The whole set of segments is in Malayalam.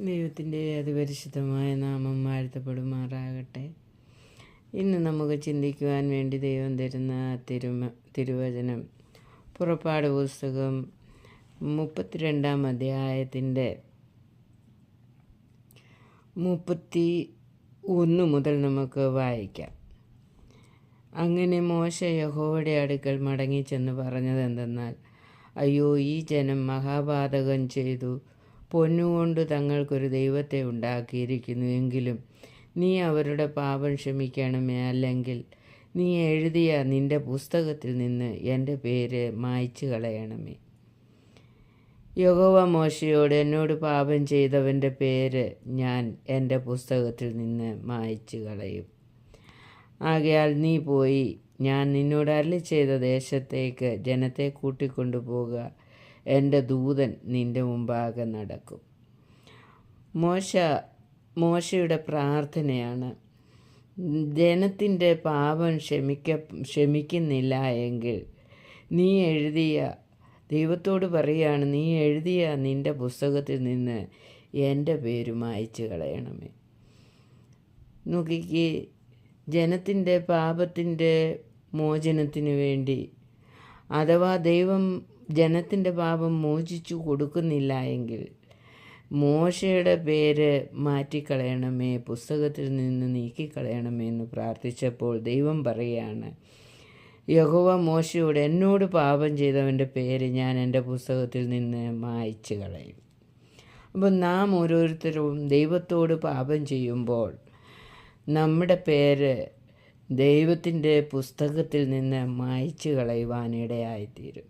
ദൈവത്തിന്റെ അതിപരിശുദ്ധമായ നാമം വാഴ്ത്തപ്പെടുമാറാകട്ടെ. ഇന്ന് നമുക്ക് ചിന്തിക്കുവാൻ വേണ്ടി ദൈവം തരുന്ന തിരുമ തിരുവചനം പുറപ്പാട് പുസ്തകം മുപ്പത്തിരണ്ടാം അധ്യായത്തിന്റെ മുപ്പത്തി ഒന്ന് മുതൽ നമുക്ക് വായിക്കാം. അങ്ങനെ മോശ യഹോയുടെ അടുക്കൽ മടങ്ങിച്ചെന്ന് പറഞ്ഞത് എന്തെന്നാൽ അയ്യോ ഈ ജനം മഹാപാതകം ചെയ്തു. പൊന്നുകൊണ്ട് തങ്ങൾക്കൊരു ദൈവത്തെ ഉണ്ടാക്കിയിരിക്കുന്നു. എങ്കിലും നീ അവരുടെ പാപം ക്ഷമിക്കണമേ. അല്ലെങ്കിൽ നീ എഴുതിയ നിന്റെ പുസ്തകത്തിൽ നിന്ന് എന്റെ പേര് മായ്ച്ചു കളയണമേ. യഹോവ മോശയോട് എന്നോട് പാപം ചെയ്തവന്റെ പേര് ഞാൻ എന്റെ പുസ്തകത്തിൽ നിന്ന് മായ്ച്ചു കളയും. ആകയാൽ നീ പോയി. ഞാൻ നിന്നോട് അരളി ചെയ്ത ദേശത്തേക്ക് ജനത്തെ കൂട്ടിക്കൊണ്ടുപോകുക. എന്റെ ദൂതൻ നിന്റെ മുമ്പാകെ നടക്കും. മോശ മോശയുടെ പ്രാർത്ഥനയാണ്. ജനത്തിന്റെ പാപം ക്ഷമിക്ക ക്ഷമിക്കുന്നില്ല എങ്കിൽ നീ എഴുതിയ ദൈവത്തോട് പറയുകയാണ് നീ എഴുതിയ നിന്റെ പുസ്തകത്തിൽ നിന്ന് എന്റെ പേര് മായ്ച്ചു കളയണമേ. നോക്കിക്ക് ജനത്തിന്റെ പാപത്തിന്റെ മോചനത്തിന് വേണ്ടി അഥവാ ദൈവം ജനത്തിന്റെ പാപം മോചിച്ചു കൊടുക്കുന്നില്ല എങ്കിൽ മോശയുടെ പേര് മാറ്റിക്കളയണമേ പുസ്തകത്തിൽ നിന്ന് നീക്കിക്കളയണമേ എന്ന് പ്രാർത്ഥിച്ചപ്പോൾ ദൈവം പറയുകയാണ് യഹോവ മോശയോട് എന്നോട് പാപം ചെയ്തവന്റെ പേര് ഞാൻ എന്റെ പുസ്തകത്തിൽ നിന്ന് മായ്ച്ചു കളയും അപ്പം നാം ഓരോരുത്തരും ദൈവത്തോട് പാപം ചെയ്യുമ്പോൾ നമ്മുടെ പേര് ദൈവത്തിന്റെ പുസ്തകത്തിൽ നിന്ന് മായ്ച്ചു കളയുവാനിടയായിത്തീരും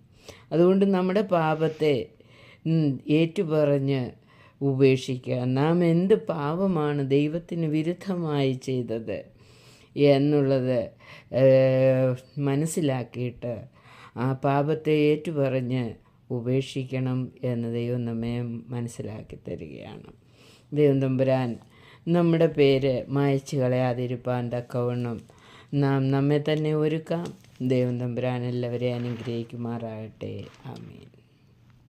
അതുകൊണ്ട് നമ്മുടെ പാപത്തെ ഏറ്റുപറഞ്ഞ് ഉപേക്ഷിക്കുക. നാം എന്ത് പാപമാണ് ദൈവത്തിന് വിരുദ്ധമായി ചെയ്തത് എന്നുള്ളത് മനസ്സിലാക്കിയിട്ട് ആ പാപത്തെ ഏറ്റുപറഞ്ഞ് ഉപേക്ഷിക്കണം എന്ന് ദൈവം നമ്മെ മനസ്സിലാക്കി തരികയാണ്. ദൈവം തമ്പുരാൻ നമ്മുടെ പേര് മായച്ചു കളയാതിരിപ്പാൻ തക്കവണ്ണം നാം നമ്മെ തന്നെ ഒരുക്കാം. ദൈവം തമ്പുരാൻ എല്ലാവരെയും അനുഗ്രഹിക്കുമാറാകട്ടെ. ആമീൻ.